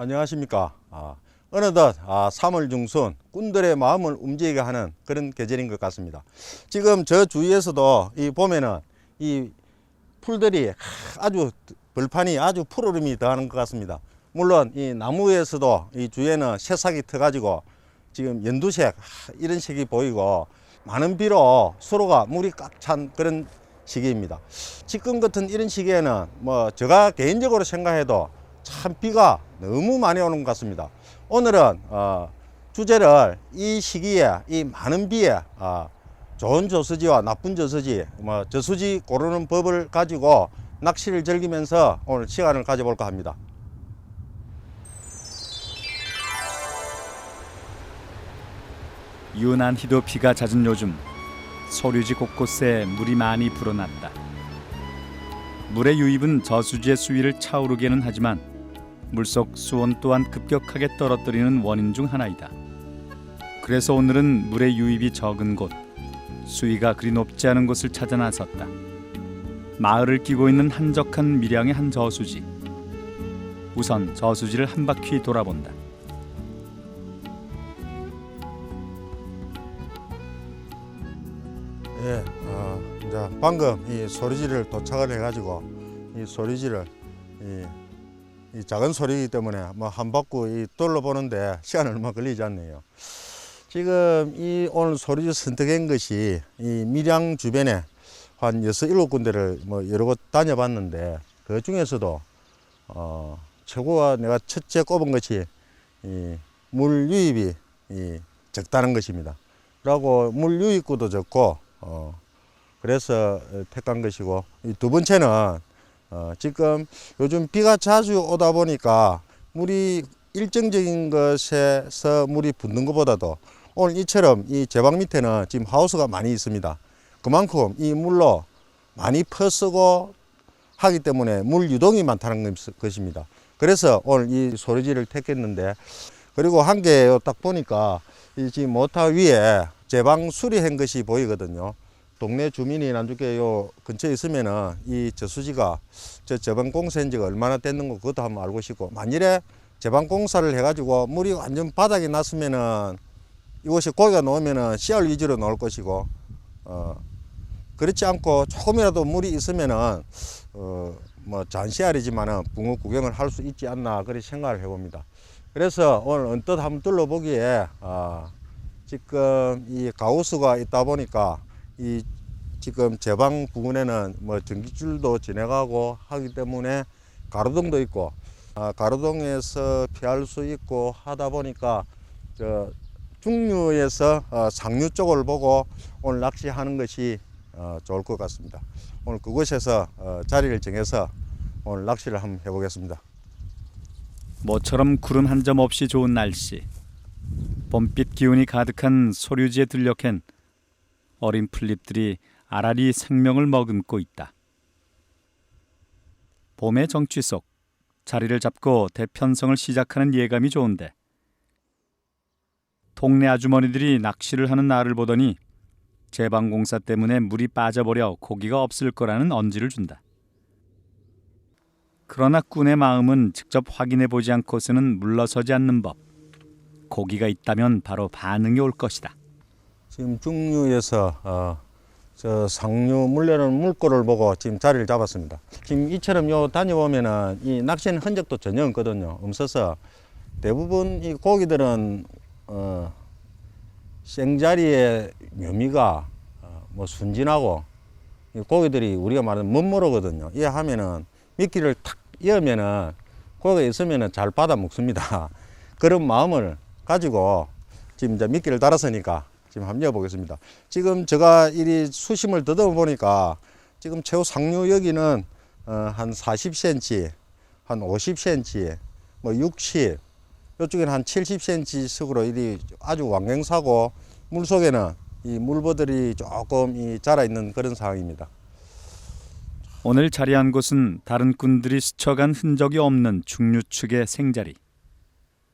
안녕하십니까. 아, 어느덧 아, 3월 중순 꾼들의 마음을 움직이게 하는 그런 계절인 것 같습니다. 지금 저 주위에서도 이 보면은 이 풀들이 아주 벌판이 아주 푸르름이 더하는 것 같습니다. 물론 이 나무에서도 이 주위에는 새싹이 터 가지고 지금 연두색 하, 이런 색이 보이고 많은 비로 서로가 물이 꽉 찬 그런 시기입니다. 지금 같은 이런 시기에는 뭐 제가 개인적으로 생각해도 참 비가 너무 많이 오는 것 같습니다. 오늘은 어, 주제를 이 시기에 이 많은 비에 어, 좋은 저수지와 나쁜 저수지, 뭐 저수지 고르는 법을 가지고 낚시를 즐기면서 오늘 시간을 가져볼까 합니다. 유난히도 비가 잦은 요즘 소류지 곳곳에 물이 많이 불어났다. 물의 유입은 저수지의 수위를 차오르게는 하지만 물속 수온 또한 급격하게 떨어뜨리는 원인 중 하나이다. 그래서 오늘은 물의 유입이 적은 곳, 수위가 그리 높지 않은 곳을 찾아 나섰다. 마을을 끼고 있는 한적한 밀양의 한 저수지. 우선 저수지를 한 바퀴 돌아본다. 예, 어, 이제 방금 이 소리지를 도착을 해가지고 이 소리지를 이, 이 작은 소리이기 때문에 뭐 한 바퀴 이 둘러보는데 시간 얼마 걸리지 않네요. 지금 이 오늘 소리지 선택한 것이 이 밀양 주변에 한 여섯 일곱 군데를 뭐 여러 곳 다녀봤는데 그 중에서도 어, 최고가 내가 첫째 꼽은 것이 이 물 유입이 이 적다는 것입니다. 라고 물 유입구도 적고 어, 그래서 어, 택한 것이고 이 두 번째는 어, 지금 요즘 비가 자주 오다 보니까 물이 일정적인 것에서 물이 붙는 것보다도 오늘 이처럼 이 제방 밑에는 지금 하우스가 많이 있습니다. 그만큼 이 물로 많이 퍼쓰고 하기 때문에 물 유동이 많다는 것- 것입니다. 그래서 오늘 이 소리지를 택했는데 그리고 한 개 딱 보니까 이 지금 모타 위에 제방 수리한 것이 보이거든요. 동네 주민이 나중에 요 근처에 있으면은 이 저수지가 저 제방 공사한 지가 얼마나 됐는 거 그것도 한번 알고 싶고 만일에 제방 공사를 해가지고 물이 완전 바닥에 났으면은 이곳에 고기가 놓으면은 씨알 위주로 나올 것이고 어 그렇지 않고 조금이라도 물이 있으면은 어뭐 잔씨알이지만은 붕어 구경을 할 수 있지 않나 그렇게 생각을 해봅니다. 그래서 오늘 언뜻 한번 둘러보기에 아 지금 이 가우스가 있다 보니까 이 지금 제방 부근에는 뭐 전기줄도 지나가고 하기 때문에 가로등도 있고 아, 가로등에서 피할 수 있고 하다 보니까 저 중류에서 어, 상류 쪽을 보고 오늘 낚시하는 것이 어, 좋을 것 같습니다. 오늘 그곳에서 어, 자리를 정해서 오늘 낚시를 한번 해보겠습니다. 모처럼 구름 한 점 없이 좋은 날씨. 봄빛 기운이 가득한 소류지에 들녘엔 어린 풀잎들이 아라리 생명을 머금고 있다. 봄의 정취 속 자리를 잡고 대편성을 시작하는 예감이 좋은데 동네 아주머니들이 낚시를 하는 나를 보더니 제방공사 때문에 물이 빠져버려 고기가 없을 거라는 언지를 준다. 그러나 꾼의 마음은 직접 확인해 보지 않고서는 물러서지 않는 법. 고기가 있다면 바로 반응이 올 것이다. 지금 중류에서 어, 저 상류 물려는 물꼬를 보고 지금 자리를 잡았습니다. 지금 이처럼 요 다녀보면은 이 낚시는 흔적도 전혀 없거든요. 없어서 대부분 이 고기들은 어, 생자리의 묘미가 어, 뭐 순진하고 이 고기들이 우리가 말하는 멋모르거든요. 이 하면은 미끼를 탁 이으면은 고기가 있으면은 잘 받아 먹습니다. 그런 마음을 가지고 지금 이제 미끼를 달았으니까 지금 한번 이어보겠습니다. 지금 제가 이리 수심을 더듬어 보니까 지금 최고 상류 여기는 어, 한 40cm, 한 50cm, 뭐 60, 이쪽에는 한 70cm 석으로 이리 아주 왕갱사고 물 속에는 이 물보들이 조금 이 자라 있는 그런 상황입니다. 오늘 자리한 곳은 다른 꾼들이 스쳐간 흔적이 없는 중류측의 생자리.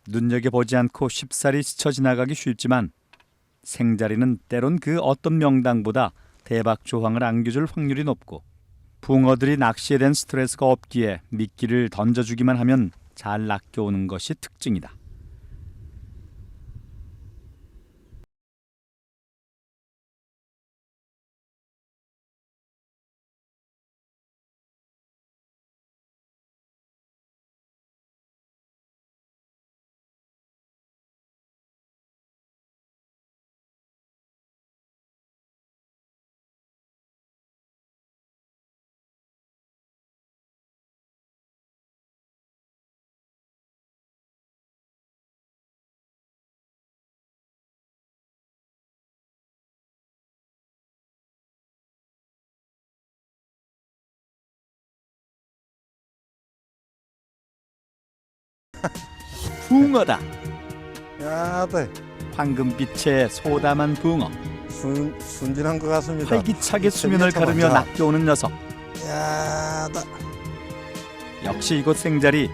눈여겨보지 않고 쉽사리 스쳐 지나가기 쉽지만 생자리는 때론 그 어떤 명당보다 대박 조항을 안겨줄 확률이 높고 붕어들이 낚시에 대한 스트레스가 없기에 미끼를 던져주기만 하면 잘 낚여오는 것이 특징이다. 붕어다. 야, 또 황금빛의 소담한 붕어. 순, 순진한 것 같습니다. 활기차게 수면을 차 가르며. 낚여오는 녀석. 야, 다 역시 이곳 생자리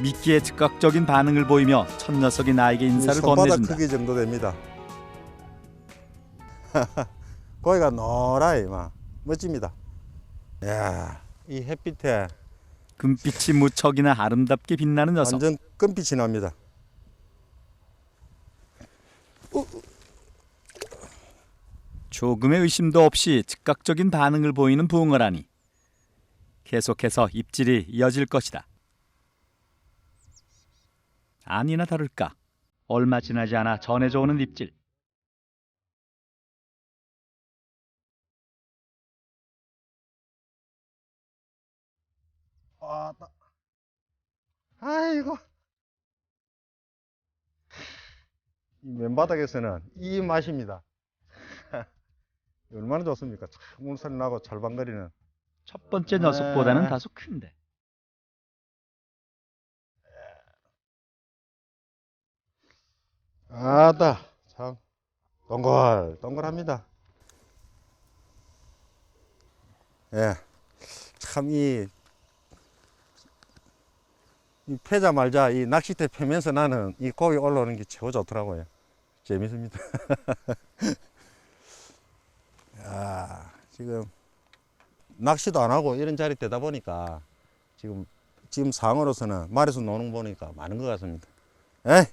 미끼에 즉각적인 반응을 보이며 첫 녀석이 나에게 인사를 손바닥 건네준다. 크기 정도 됩니다. 고기가 노라이 막 멋집니다. 야, 이 햇빛에 금빛이 무척이나 아름답게 빛나는 녀석. 완전 끈빛이 납니다. 조금의 의심도 없이 즉각적인 반응을 보이는 붕어라니 계속해서 입질이 이어질 것이다. 아니나 다를까 얼마 지나지 않아 전해져 오는 입질. 아, 나... 아이고. 이 맨바닥에서는 이 맛입니다. 얼마나 좋습니까? 참 물살이 나고 찰방거리는. 첫 번째 녀석보다는 네. 다소 큰데 아따, 참 동글 동글합니다. 예, 참이 이 패자 말자 이 낚싯대 펴면서 나는 이 고기 올라오는 게 최고 좋더라고요. 재밌습니다. 야, 지금 낚시도 안 하고 이런 자리 되다 보니까 지금 지금 상으로서는 말에서 노는 거 보니까 많은 것 같습니다. 에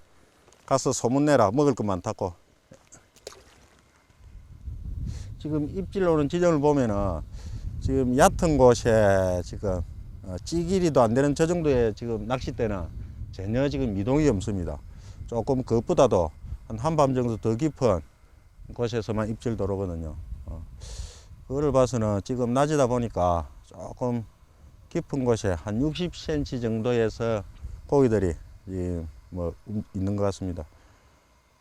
가서 소문 내라 먹을 것 많다고. 지금 입질 오는 지점을 보면은 지금 얕은 곳에 지금 어, 찌길이도 안 되는 저 정도의 지금 낚싯대는 전혀 지금 미동이 없습니다. 조금 그것보다도 한 한밤 정도 더 깊은 곳에서만 입질 들어오거든요. 어. 그거를 봐서는 지금 낮이다 보니까 조금 깊은 곳에 한 60cm 정도에서 고기들이 이뭐 있는 것 같습니다.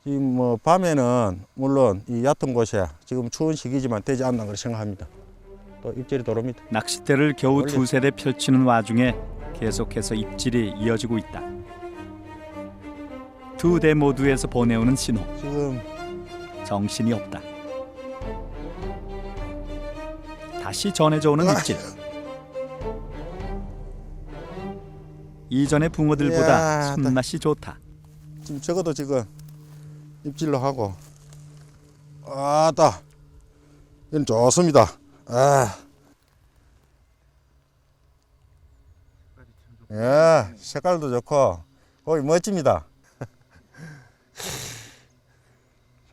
지금 뭐 밤에는 물론 이 얕은 곳에 지금 추운 시기지만 되지 않나 그렇게 생각합니다. 또 입질이 들어옵니다. 낚싯대를 겨우 멀리- 두세 대 펼치는 와중에 계속해서 입질이 이어지고 있다. 두 대 모두에서 보내오는 신호 지금 정신이 없다. 다시 전해져 오는 입질. 이전의 붕어들보다 이야, 손맛이 좋다. 지금 적어도 지금 입질로 하고 아따 이건 좋습니다. 아. 예, 색깔도 좋고 거기 멋집니다.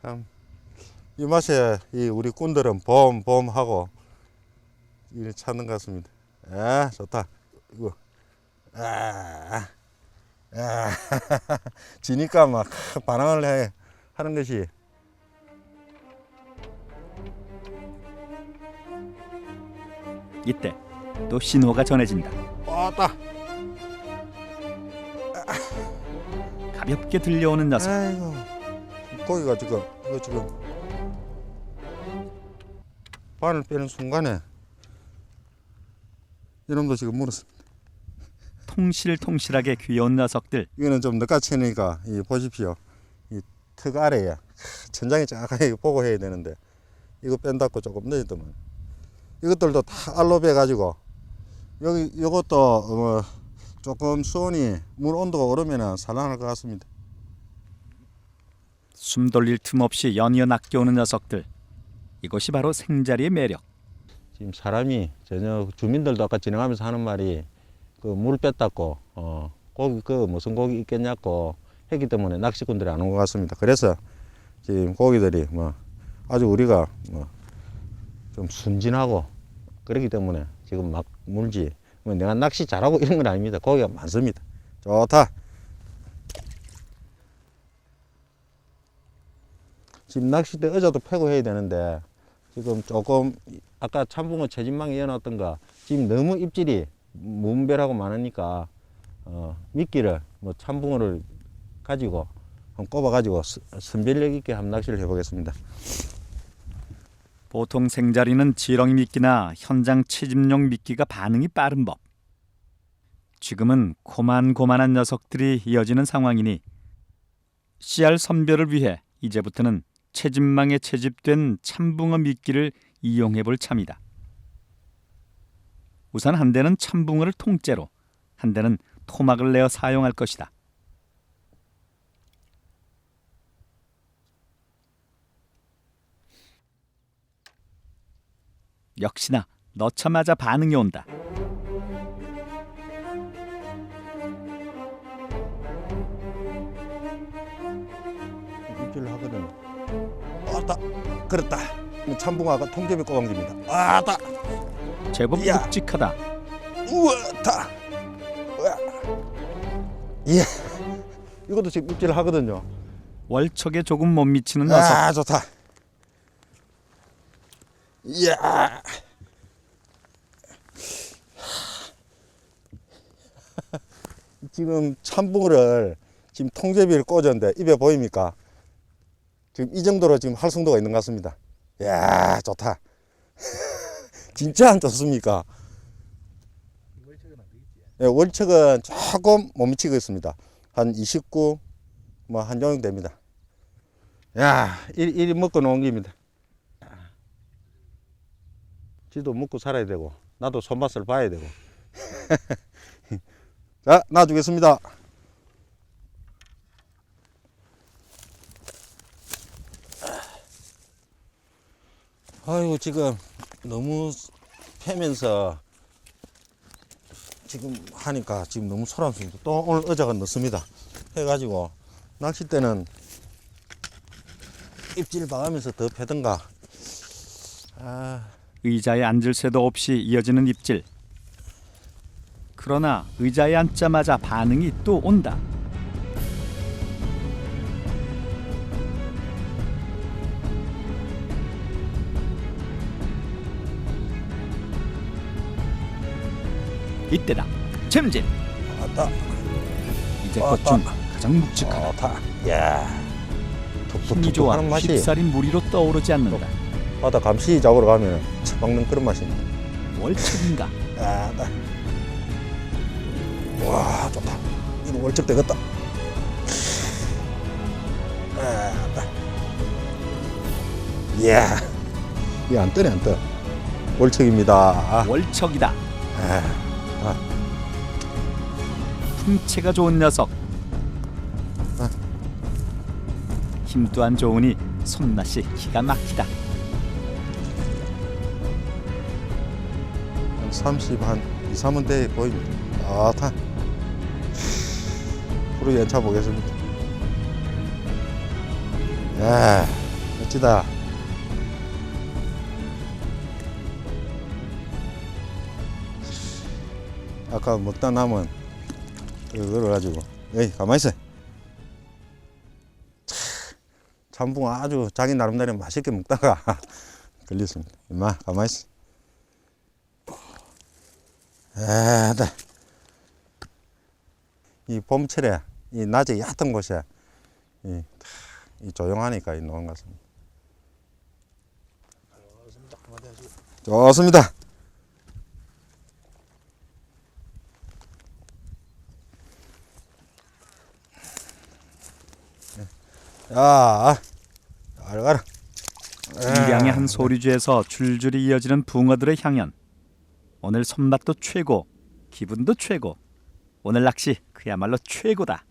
참 이 맛에 이 우리 꾼들은 봄 봄 하고 이 찾는 것 같습니다. 예, 좋다. 이거 아, 아, 지니까 막 반항을 해 하는 것이 이때 또 신호가 전해진다. 왔다. 가볍게 들려오는 녀석. 아이고 고기가 지금 이거 지금 바늘 빼는 순간에 이놈도 지금 물었습니다. 통실통실하게 귀여운 녀석들. 이거는 좀 늦가치니까 이 보십시오. 이 턱 아래에 천장이 정확하게 보고 해야 되는데 이거 뺀다고 조금 늦었더만 이것들도 다 알로베 가지고 여기 이것도 어, 조금 수온이 물 온도가 오르면은 산란할 것 같습니다. 숨 돌릴 틈 없이 연이어 낚여오는 녀석들. 이것이 바로 생자리의 매력. 지금 사람이 전혀 주민들도 아까 지나가면서 하는 말이 그 물 뺐다고 어, 고기 그 무슨 고기 있겠냐고 했기 때문에 낚시꾼들이 안 온 것 같습니다. 그래서 지금 고기들이 뭐 아주 우리가 뭐 좀 순진하고 그렇기 때문에 지금 막 물지. 뭐 내가 낚시 잘하고 이런 건 아닙니다. 고기가 많습니다. 좋다. 지금 낚싯대 의자도 패고 해야 되는데 지금 조금 아까 참붕어 채진망에 이어놨던 거 지금 너무 입질이 무분별하고 많으니까 어, 미끼를 뭐 참붕어를 가지고 한번 꼽아 가지고 스- 선별력 있게 한번 낚시를 해보겠습니다. 보통 생자리는 지렁이 미끼나 현장 채집용 미끼가 반응이 빠른 법. 지금은 고만고만한 녀석들이 이어지는 상황이니 씨알 선별을 위해 이제부터는 채집망에 채집된 참붕어 미끼를 이용해 볼 참이다. 우선 한 대는 참붕어를 통째로, 한 대는 토막을 내어 사용할 것이다. 역시나 넣자마자 반응이 온다. 입질을 하거든. 아따, 그렇다. 참붕어가 통제비 꼬방집니다. 아따, 제법 이야. 묵직하다. 우와, 다. 우와. 예. 이것도 지금 입질을 하거든요. 월척에 조금 못 미치는 녀석. 아, 좋다. 이야. 지금 참붕어를 지금 통제비를 꽂았는데 입에 보입니까? 지금 이 정도로 지금 활성도가 있는 것 같습니다. 이야, 좋다. 진짜 안 좋습니까? 예, 월척은 조금 못 미치고 있습니다. 한 29, 뭐, 한 정도 됩니다. 야, 일, 일 먹고 놓은 겁니다. 지도 먹고 살아야 되고, 나도 손맛을 봐야 되고. 자, 놔주겠습니다. 아이고, 지금 너무 패면서 지금 하니까 지금 너무 소란스럽니다. 또 오늘 어제가 늦습니다. 해가지고, 낚싯대는 입질 봐가면서 더 패던가. 아, 의자에 앉을 새도 없이 이어지는 입질. 그러나 의자에 앉자마자 반응이 또 온다. 이때다. 잼질. 왔다. 이제껏 중 가장 묵직하다. 야, 힘이 좋아 쉽사리 무리로 떠오르지 않는다. 바다 감시 잡으러 가면 처먹는 그런 맛입니다. 월척인가? 아, 나. 와, 좋다. 이거 월척 되겠다. 아, 나. 이야, 이거 안 뜨네, 안 떠. 월척입니다. 아, 월척이다. 아, 풍채가 좋은 녀석. 아. 힘도 안 좋으니 손맛이 기가 막히다. 30, 한 2, 3은 돼 보입니다. 아, 타. 프로 연차 보겠습니다. 야, 멋지다. 아까 먹다 남은 그거를 가지고, 에이, 가만히 있어. 참, 참붕어 아주 자기 나름대로 맛있게 먹다가 걸렸습니다. 임마, 가만히 있어. 에다. 이 봄철에 이 낮에 얕은 곳에 이, 이 조용하니까 이 노는 것 같습니다. 좋습니다. 야, 잘 가라. 일량의 한 소리주에서 줄줄이 이어지는 붕어들의 향연. 오늘 손맛도 최고, 기분도 최고. 오늘 낚시 그야말로 최고다.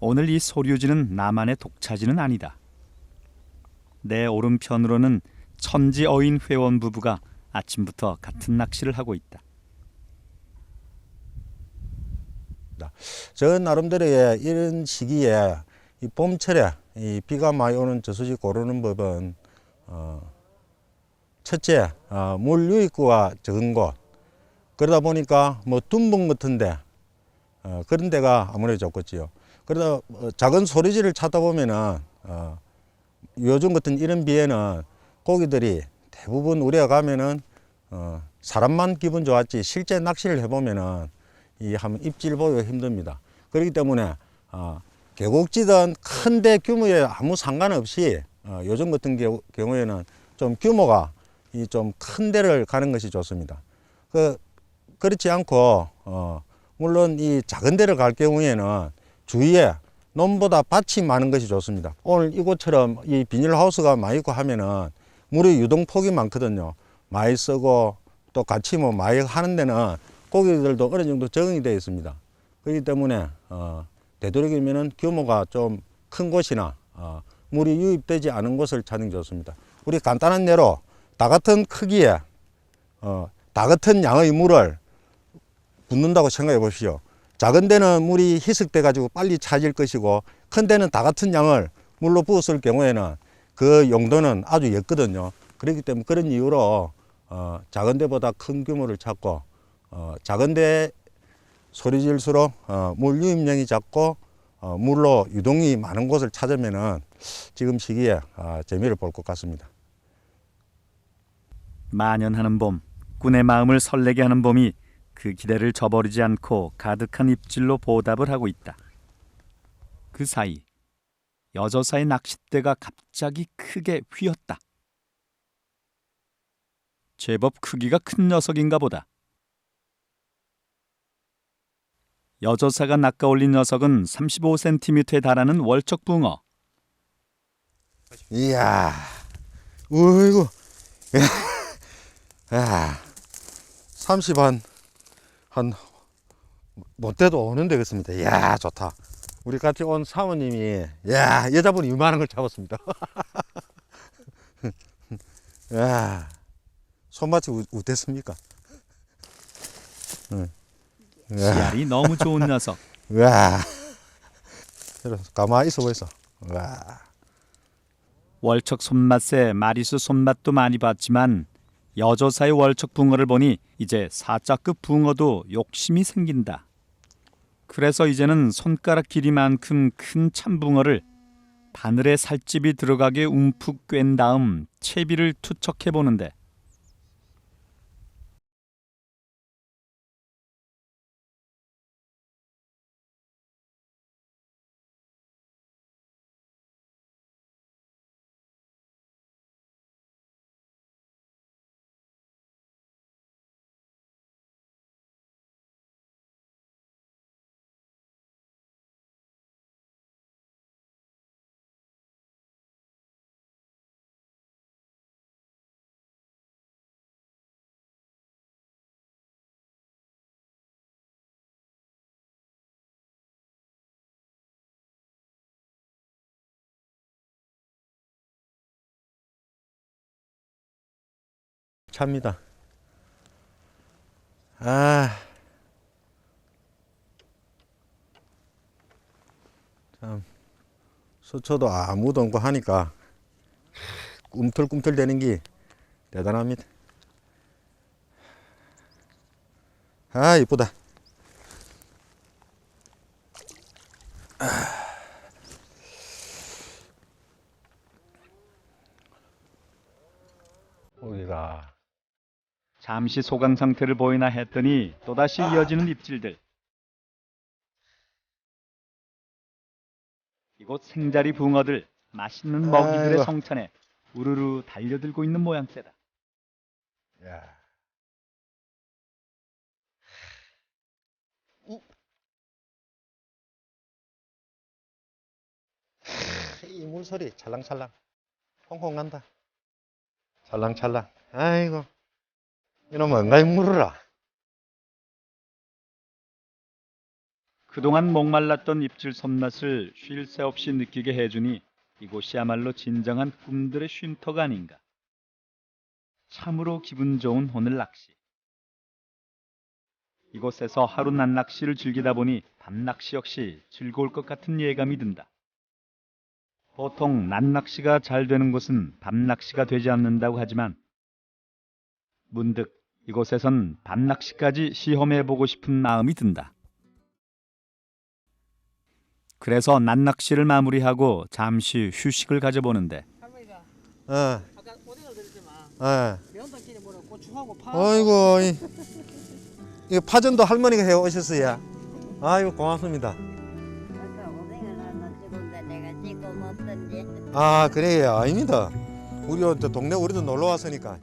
오늘 이 소류지는 나만의 독차지는 아니다. 내 오른편으로는 천지 어인 회원 부부가 아침부터 같은 낚시를 하고 있다. 저 나름대로의 이런 시기에 이 봄철에 이 비가 많이 오는 저수지 고르는 법은 어, 첫째 어, 물 유입구가 적은 곳 그러다 보니까 뭐 둔봉 같은데 어, 그런 데가 아무래도 좋겠지요. 그러다 어, 작은 소리지를 찾다 보면은 어, 요즘 같은 이런 비에는 고기들이 대부분 우리가 가면은 어, 사람만 기분 좋았지 실제 낚시를 해보면은 이 한번 입질 보기가 힘듭니다. 그렇기 때문에 어, 계곡지든 큰 데 규모에 아무 상관없이 어, 요즘 같은 경우- 경우에는 좀 규모가 이 좀 큰 데를 가는 것이 좋습니다. 그 그렇지 않고 어, 물론 이 작은 데를 갈 경우에는 주위에 논보다 밭이 많은 것이 좋습니다. 오늘 이곳처럼 이 비닐하우스가 많이 있고 하면은 물의 유동폭이 많거든요. 많이 쓰고 또 같이 뭐 많이 하는 데는 고기들도 어느 정도 적응이 되어 있습니다. 그렇기 때문에 어, 되도록이면은 규모가 좀 큰 곳이나 어, 물이 유입되지 않은 곳을 찾는 게 좋습니다. 우리 간단한 예로 다 같은 크기에 어, 다 같은 양의 물을 붓는다고 생각해 보십시오. 작은 데는 물이 희석돼 가지고 빨리 차질 것이고 큰 데는 다 같은 양을 물로 부었을 경우에는 그 용도는 아주 였거든요. 그렇기 때문에 그런 이유로 어, 작은 데보다 큰 규모를 찾고 어, 작은 데 소리 질수록 어, 물 유입량이 작고 어, 물로 유동이 많은 곳을 찾으면은 지금 시기에 어, 재미를 볼 것 같습니다. 만연하는 봄, 꾼의 마음을 설레게 하는 봄이 그 기대를 저버리지 않고 가득한 입질로 보답을 하고 있다. 그 사이 여저사의 낚싯대가 갑자기 크게 휘었다. 제법 크기가 큰 녀석인가 보다. 여저사가 낚아올린 녀석은 35cm에 달하는 월척 붕어. 이야, 어이구, 야, 30 한, 한, 못돼도 오는 되겠습니다. 이야, 좋다. 우리 같이 온 사모님이, 야, 여자분이 이만한 걸 잡았습니다. 야, 손맛이 우- 어땠습니까? 응. 야, 씨알이 너무 좋은 녀석. 와, 가만히 있어 보이소. 와. 월척 손맛에 마리수 손맛도 많이 봤지만 여조사의 월척 붕어를 보니 이제 사자급 붕어도 욕심이 생긴다. 그래서 이제는 손가락 길이만큼 큰 참붕어를 바늘에 살집이 들어가게 움푹 꿰인 다음 채비를 투척해 보는데 찹니다. 아. 참, 수초도 아무도 없고 하니까 꿈틀꿈틀 되는 게 대단합니다. 아, 이쁘다. 여기가 잠시 소강 상태를 보이나 했더니 또다시 이어지는 입질들. 이곳 생자리 붕어들 맛있는 먹이들의 아이고. 성찬에 우르르 달려들고 있는 모양새다. 야. 이 물소리 찰랑찰랑 홍콩 간다 찰랑찰랑 아이고 이놈 뭔가 물으라 그동안 목말랐던 입질 손맛을 쉴 새 없이 느끼게 해주니 이곳이야말로 진정한 꿈들의 쉼터가 아닌가. 참으로 기분 좋은 오늘 낚시. 이곳에서 하루 낮 낚시를 즐기다 보니 밤 낚시 역시 즐거울 것 같은 예감이 든다. 보통 낮 낚시가 잘 되는 곳은 밤 낚시가 되지 않는다고 하지만 문득 이곳에선 밤낚시까지 시험해보고 싶은 마음이 든다. 그래서 낮낚시를 마무리하고 잠시 휴식을 가져보는데 할머니가 예, 아까 오뎅을 드렸지만 예. 면도끼리 뭐라 고추하고 파 아이고, 이, 이 파전도 할머니가 해 오셨어요. 아이고, 고맙습니다. 아까 오뎅을 하나 찍은데 내가 찍고 먹던지 아, 그래요. 아닙니다. 우리 또 동네 우리도 놀러 왔으니까